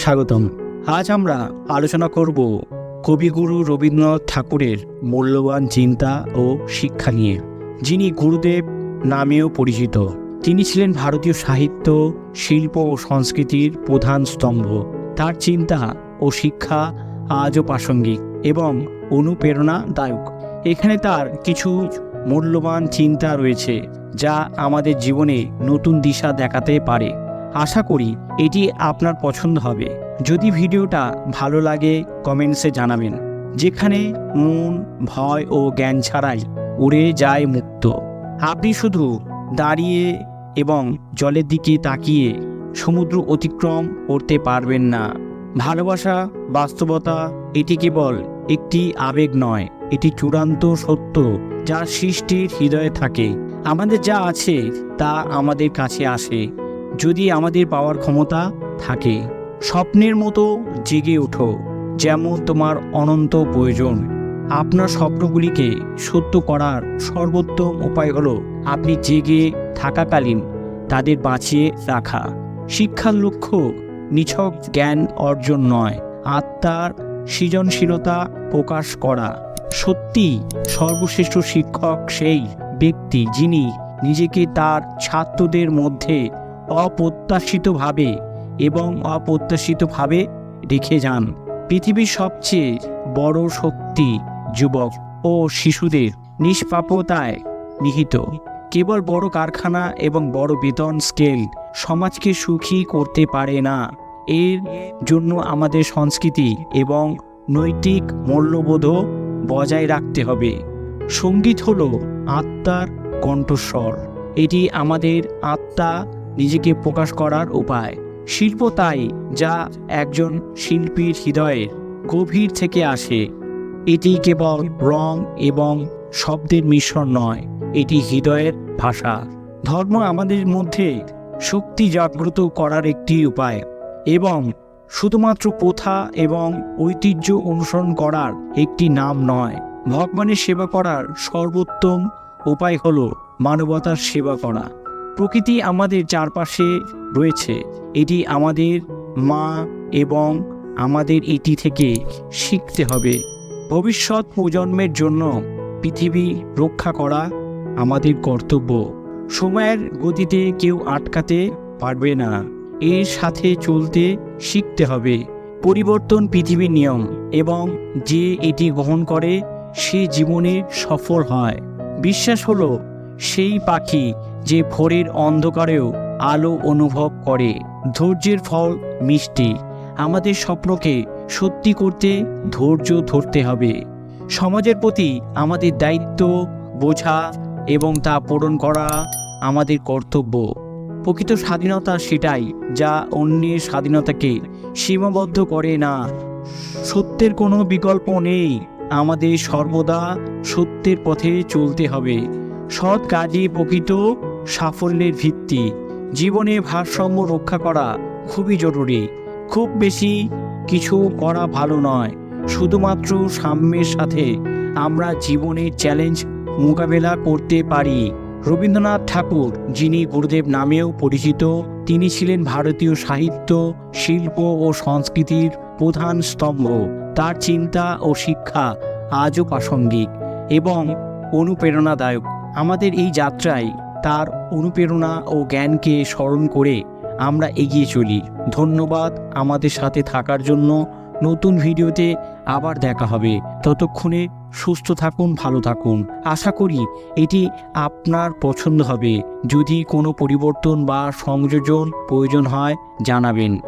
স্বাগতম। আজ আমরা আলোচনা করব কবিগুরু রবীন্দ্রনাথ ঠাকুরের মূল্যবান চিন্তা ও শিক্ষা নিয়ে। যিনি গুরুদেব নামেও পরিচিত। তিনি ছিলেন ভারতীয় সাহিত্য, শিল্প ও সংস্কৃতির প্রধান স্তম্ভ। তার চিন্তা ও শিক্ষা আজও প্রাসঙ্গিক এবং অনুপ্রেরণাদায়ক। এখানে তার কিছু মূল্যবান চিন্তা রয়েছে, যা আমাদের জীবনে নতুন দিশা দেখাতে পারে। আশা করি এটি আপনার পছন্দ হবে। যদি ভিডিওটা ভালো লাগে কমেন্টসে জানাবেন। যেখানে মন, ভয় ও জ্ঞান ছাড়াই উড়ে যায় মুক্ত। আপনি শুধু দাঁড়িয়ে এবং জলের দিকে তাকিয়ে সমুদ্র অতিক্রম করতে পারবেন না। ভালোবাসা, বাস্তবতা, এটি কেবল একটি আবেগ নয়, এটি চূড়ান্ত সত্য যা সৃষ্টির হৃদয়ে থাকে। আমাদের যা আছে তা আমাদের কাছে আসে। যদি আমাদের পাওয়ার ক্ষমতা থাকে, স্বপ্নের মতো জেগে ওঠো যেমন তোমার অনন্ত প্রয়োজন। আপনার স্বপ্নগুলিকে সত্য করার সর্বোত্তম উপায় হলো, আপনি জেগে থাকাকালীন তাদের বাঁচিয়ে রাখা। শিক্ষার লক্ষ্য নিছক জ্ঞান অর্জন নয়, আত্মার সৃজনশীলতা প্রকাশ করা। সত্যি সর্বশ্রেষ্ঠ শিক্ষক সেই ব্যক্তি যিনি নিজেকে তার ছাত্রদের মধ্যে অপ্রত্যাশিতভাবে এবং অপ্রত্যাশিতভাবে রেখে যান। পৃথিবীর সবচেয়ে বড় শক্তি যুবক ও শিশুদের নিষ্পাপতায় নিহিত। কেবল বড় কারখানা এবং বড় বেতন স্কেল সমাজকে সুখী করতে পারে না। এর জন্য আমাদের সংস্কৃতি এবং নৈতিক মূল্যবোধও বজায় রাখতে হবে। সংগীত হলো আত্মার কণ্ঠস্বর। এটি আমাদের আত্মা নিজেকে প্রকাশ করার উপায়। শিল্প তাই যা একজন শিল্পীর হৃদয়ের গভীর থেকে আসে। এটি কেবল রং এবং শব্দের মিশ্রণ নয়, এটি হৃদয়ের ভাষা। ধর্ম আমাদের মধ্যে শক্তি জাগ্রত করার একটি উপায় এবং শুধুমাত্র প্রথা এবং ঐতিহ্য অনুসরণ করার একটি নাম নয়। ভগবানের সেবা করার সর্বোত্তম উপায় হল মানবতার সেবা করা। প্রকৃতি আমাদের চারপাশে রয়েছে। এটি আমাদের মা এবং আমাদের এটি থেকে শিখতে হবে। ভবিষ্যৎ প্রজন্মের জন্য পৃথিবী রক্ষা করা আমাদের কর্তব্য। সময়ের গতিতে কেউ আটকাতে পারবে না। এর সাথে চলতে শিখতে হবে। পরিবর্তন পৃথিবীর নিয়ম এবং যে এটি গ্রহণ করে, সে জীবনে সফল হয়। বিশ্বাস হলো, সেই পাখি যে ভোরের অন্ধকারেও আলো অনুভব করে। ধৈর্যের ফল মিষ্টি। আমাদের স্বপ্নকে সত্যি করতে ধৈর্য ধরতে হবে। সমাজের প্রতি আমাদের দায়িত্ব, বোঝা এবং তা পূরণ করা আমাদের কর্তব্য। প্রকৃত স্বাধীনতা সেটাই যা অন্যের স্বাধীনতাকে সীমাবদ্ধ করে না। সত্যের কোনো বিকল্প নেই। আমাদের সর্বদা সত্যের পথে চলতে হবে। সৎ কাজই প্রকৃত সাফল্যের ভিত্তি। জীবনে ভারসাম্য রক্ষা করা খুবই জরুরি। খুব বেশি কিছু করা ভালো নয়। শুধুমাত্র সাম্যের সাথে আমরা জীবনের চ্যালেঞ্জ মোকাবেলা করতে পারি। রবীন্দ্রনাথ ঠাকুর, যিনি গুরুদেব নামেও পরিচিত, তিনি ছিলেন ভারতীয় সাহিত্য, শিল্প ও সংস্কৃতির প্রধান স্তম্ভ। তার চিন্তা ও শিক্ষা আজও প্রাসঙ্গিক এবং অনুপ্রেরণাদায়ক। আমাদের এই যাত্রায় তার অনুপ্রেরণা ও জ্ঞানকে স্মরণ করে আমরা এগিয়ে চলি। ধন্যবাদ আমাদের সাথে থাকার জন্য। নতুন ভিডিওতে আবার দেখা হবে। ততক্ষণে সুস্থ থাকুন, ভালো থাকুন। আশা করি এটি আপনার পছন্দ হবে। যদি কোনো পরিবর্তন বা সংযোজন প্রয়োজন হয়, জানাবেন।